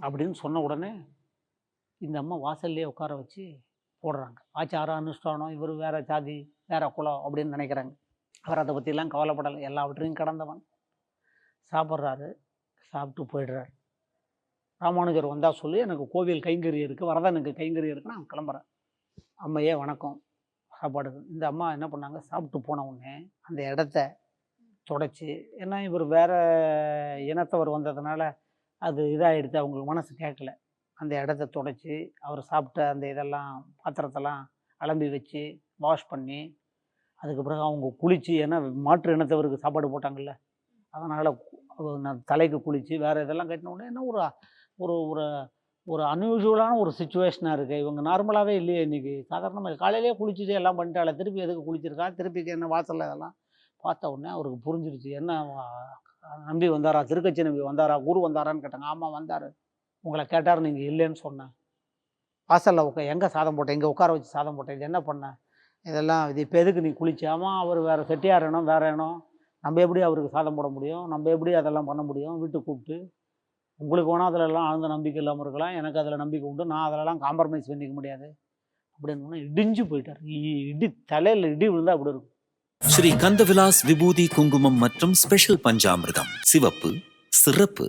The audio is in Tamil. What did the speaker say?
அப்படின்னு சொன்ன உடனே இந்த அம்மா வாசல்லே உட்கார வச்சு போடுறாங்க. ஆச்சாரம் அனுஷ்டானம் இவர் வேற ஜாதி வேற குலம் அப்படின்னு நினைக்கிறாங்க. அவர் அதை பற்றிலாம் கவலைப்படலை. எல்லாவற்றையும் கடந்தவன். சாப்பிட்றாரு. சாப்பிட்டு போயிடுறாரு. ராமானுஜர் வந்தால் சொல்லி எனக்கு கோவில் கைங்கறி இருக்குது வரதனுக்கு கைங்கறி இருக்குன்னு நான் கிளம்புறேன். அம்மையே வணக்கம். சாப்பாடு. இந்த அம்மா என்ன பண்ணாங்க? சாப்பிட்டு போன உடனே அந்த இடத்த தொடச்சி ஏன்னா இவர் வேற இனத்தவர் வந்ததுனால அது இதாகிடுது அவங்களுக்கு மனசு கேட்கல அந்த இடத்த தொடச்சி அவர் சாப்பிட்ட அந்த இதெல்லாம் பாத்திரத்தெல்லாம் அலம்பி வச்சு வாஷ் பண்ணி அதுக்கு பிறகு அவங்க குளித்து ஏன்னா மாற்று இனத்தவருக்கு சாப்பாடு போட்டாங்கல்ல. அதனால் நான் தலைக்கு குளித்து வேறு இதெல்லாம் கட்டின உடனே என்ன ஒரு ஒரு ஒரு ஒரு அன்யூஷுவலான ஒரு சுச்சுவேஷனாக இருக்குது இவங்க நார்மலாகவே இல்லையே இன்றைக்கி சாதாரணமாக காலையிலே குளிச்சுட்டு எல்லாம் பண்ணிட்டால திருப்பி எதுக்கு குளிச்சிருக்கா? திருப்பி என்ன வாசலில் இதெல்லாம் பார்த்த உடனே அவருக்கு புரிஞ்சிருச்சு என்ன நம்பி வந்தாரா? திருக்கட்சி நம்பி வந்தாரா? குரு வந்தாரான்னு கேட்டாங்க. ஆமாம் வந்தார். உங்களை கேட்டார் நீங்கள் இல்லைன்னு சொன்னேன். வாசலில் உட்கா எங்கே சாதம் போட்டேன் இங்கே உட்கார வச்சு சாதம் போட்டேன் இது என்ன பண்ண? இதெல்லாம் இது இப்போ எதுக்கு நீ குளிச்சாமா அவர் வேறு செட்டியார் இனம் வேறு வேணும் நம்ம எப்படி அவருக்கு சாதம் போட முடியும்? நம்ம எப்படி அதெல்லாம் பண்ண முடியும்? வீட்டுக்கு கூப்பிட்டு. உங்களுக்கு வேணால் அதிலெல்லாம் ஆழ்ந்த நம்பிக்கை இல்லாமல் இருக்கலாம். எனக்கு அதில் நம்பிக்கை உண்டு. நான் அதிலலாம் காம்ப்ரமைஸ் பண்ணிக்க முடியாது. அப்படின்னு இடிஞ்சு போயிட்டார். இ- இடி தலையில் இடி விழுந்தா அப்படி இருக்கும். ஸ்ரீ கந்தவிலாஸ் விபூதி குங்குமம் மற்றும் ஸ்பெஷல் பஞ்சாமிர்தம். சிவப்பு சிறப்பு